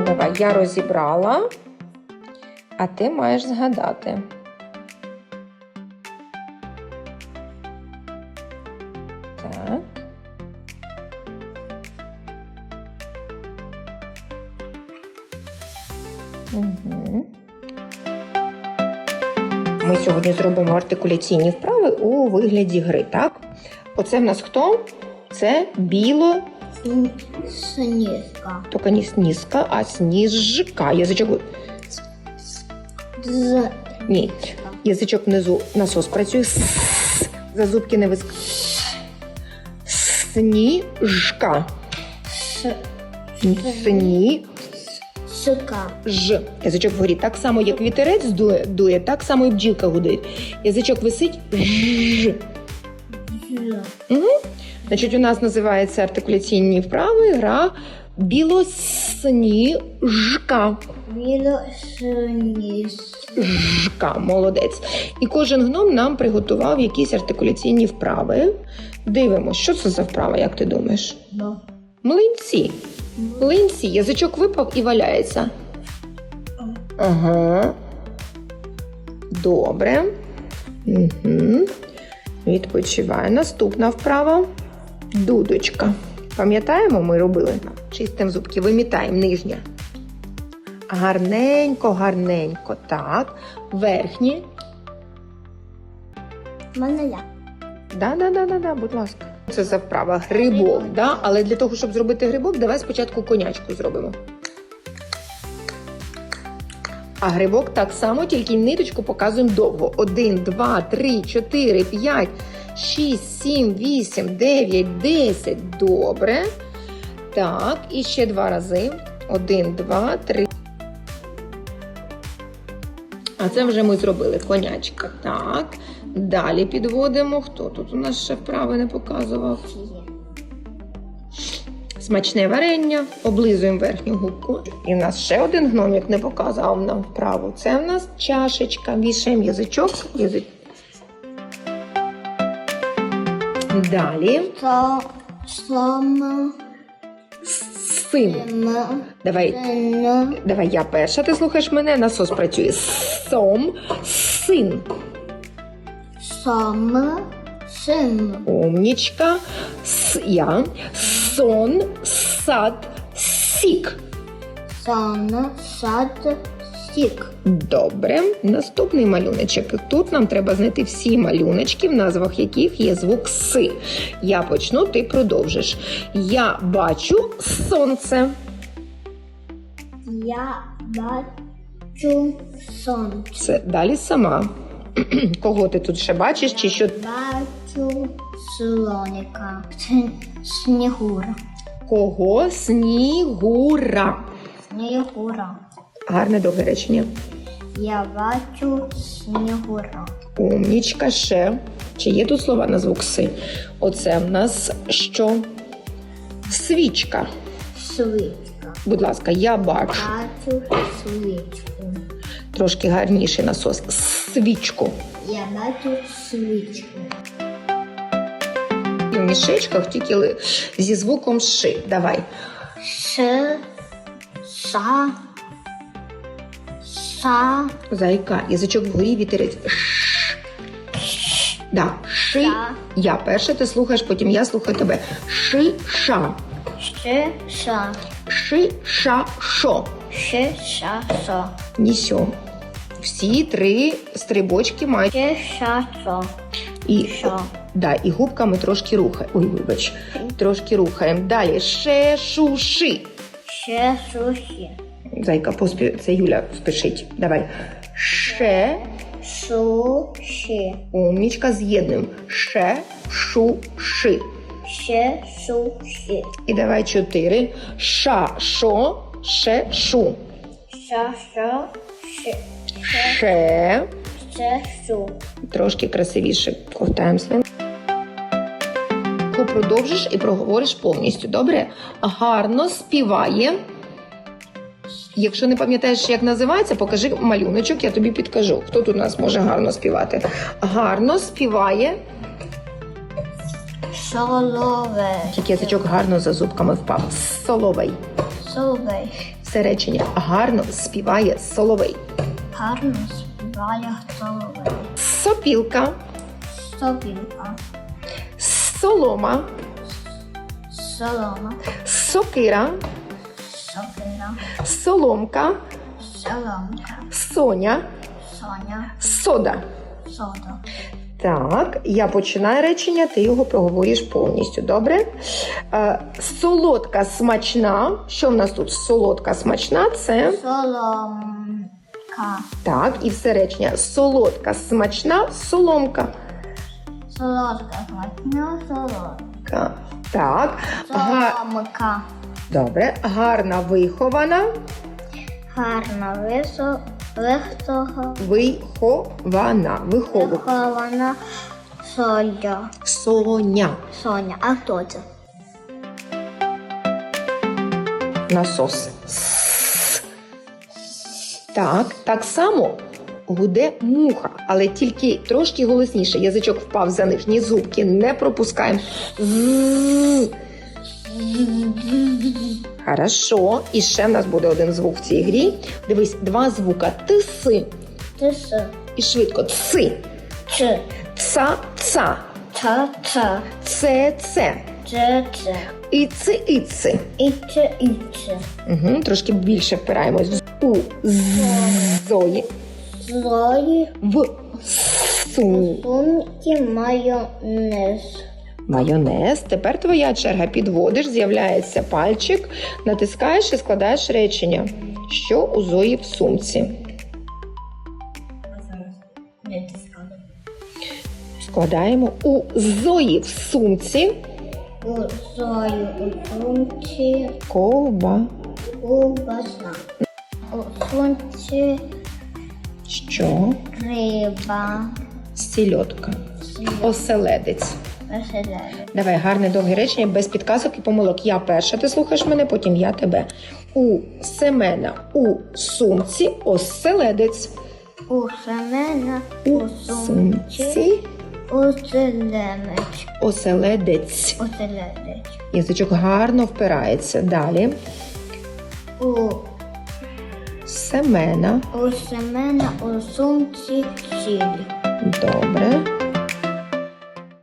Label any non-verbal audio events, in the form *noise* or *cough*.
Ну, давай, я розібрала, а ти маєш згадати. Так. Ми сьогодні зробимо артикуляційні вправи у вигляді гри, так? Оце в нас хто? Це біло, Снежка. тільки не сніжка, а сніжка. Язичок. З. Ні. Язичок внизу насос працює. С. За зубки не виск. Сніжка. С. Сні. Шика. Ж. Язичок вгорі. Так само, як вітерець дує, дує, так само і бджілка гудить. Язичок висить. Ж. Угу. Значить, у нас називається артикуляційні вправи гра білосніжка. Біло сніж. Жка, молодець. І кожен гном нам приготував якісь артикуляційні вправи. Дивимося, що це за вправа, як ти думаєш? Бо. Млинці. Млинці, язичок випав і валяється. Ага. Добре. Угу. Відпочиває. Наступна вправа. Дудочка. Пам'ятаємо, ми робили? Чистим зубки, вимітаємо нижнє. Гарненько, гарненько. Так. Верхні. В мене я. Да, да, да, да, да, будь ласка. Це за вправа грибок, да? але для того, щоб зробити грибок, давай спочатку конячку зробимо. А грибок так само, тільки ниточку показуємо довго. 1, 2, 3, 4, 5, 6, 7, 8, 9, 10. Добре. Так, і ще два рази. 1, 2, 3. А це вже ми зробили конячка. Так. Далі підводимо. Хто тут у нас ще вправи не показував? Смачне варення, облизуємо верхню губку. І в нас ще один гномик не показав нам вправу. Це в нас чашечка. Вішаємо язичок. Язик. Далі То. Сом. син. М. Давай, давай я перша. Ти слухаєш мене, насос працює. Сом, син. Сом. Син. Умнічка. С, я. Сон, сад, сік. Сон. Сад. Сік. Добре. Наступний малюночок. Тут нам треба знайти всі малюночки, в назвах яких є звук С. Я почну, ти продовжиш. Я бачу сонце. Я бачу сон. Це далі сама. *clears throat* Кого ти тут ще бачиш, чи що Бачу слоника. Сн- Снігура. кого снігура. Снігура. Гарне довге речення. Я бачу снігура. Умнічка ще. Чи є тут слова на звук С? Оце в нас що? Свічка. Свічка. Будь ласка, я бачу. Бачу свічку. Трошки гарніший насос. Свічку. Я бачу свічку. В мішечках тільки зі звуком ши. Давай. Ш. Са. Са. Зайка. Язичок вгорі вітерець. Ш. Да. Ши. Са. Я перша, ти слухаєш, потім я слухаю тебе. Ши, ша. Ш. Ша. Ши, ша, шо. Ш. Ша. Со. Нісьо. Всі три стрибочки мають. Ш. Ша. Со. І, Шо. да, і губками трошки рухаємо. Ой, вибач. Трошки рухаємо. Далі. Ше, шу, ши. Ш. Суші. Зайка, поспі... це Юля спішить. Давай. Ше, Шу. Суші. умнічка, з'єднуємо. Ше, шу, ши. Ш. Суші. І давай чотири. Ша, шо, ше, шу. Ша. Ша. Ш. Ше. Ш. Шу. Трошки красивіше ковтаємо свин. Продовжиш і проговориш повністю. Добре? Гарно співає. Якщо не пам'ятаєш, як називається, покажи малюночок, я тобі підкажу. Хто тут у нас може гарно співати? Гарно співає. Соловей. Тільки язичок гарно за зубками впав. Соловей. Соловей. Це речення гарно співає соловей. Гарно співає соловей. Сопілка, Сопілка. солома, Солома. сокира, Соломка, Соломка. соня, Соня. сода. Сода. Так, я починаю речення, ти його проговориш повністю. Добре? Е, солодка смачна. Що в нас тут? Солодка смачна це Соломка. так, і все речення. Солодка смачна соломка. Солодка. Смачна солодка. Ка- Так, га- Соломка. Добре, гарна вихована. Гарна висо. Вихтого. Вихована. Вихову. Вихована Соня. Соня. Соня. А хто це? Насос. Так, так само гуде муха, але тільки трошки голосніше. Язичок впав за нижні зубки. Не пропускаємо. Хорошо. І ще в нас буде один звук в цій грі. Дивись, два звука. Тиси. Тис. І швидко. Ци. Ч. Ца, ца. Ца. Ца. Це, це. Це. Це. Іци, іци. Іце. Іце. Угу, трошки більше впираємось. У зої. Злої. В су. Сумки майонез. Майонез. Тепер твоя черга підводиш, з'являється пальчик, натискаєш і складаєш речення. Що у Зої в сумці? Складаємо у Зої в сумці У зої у сумці ковба. ковбаса. У сумці Що? риба. Сільотка. Оселедець. Давай гарне довге речення без підказок і помилок. Я перша, ти слухаєш мене, потім я тебе. У Семена у сумці оселедець. У Семена У сумці сумці оселедець. оселедець. Оселедець. Язичок гарно впирається. Далі. У, Семена. у Семена у сумці сіль. Добре.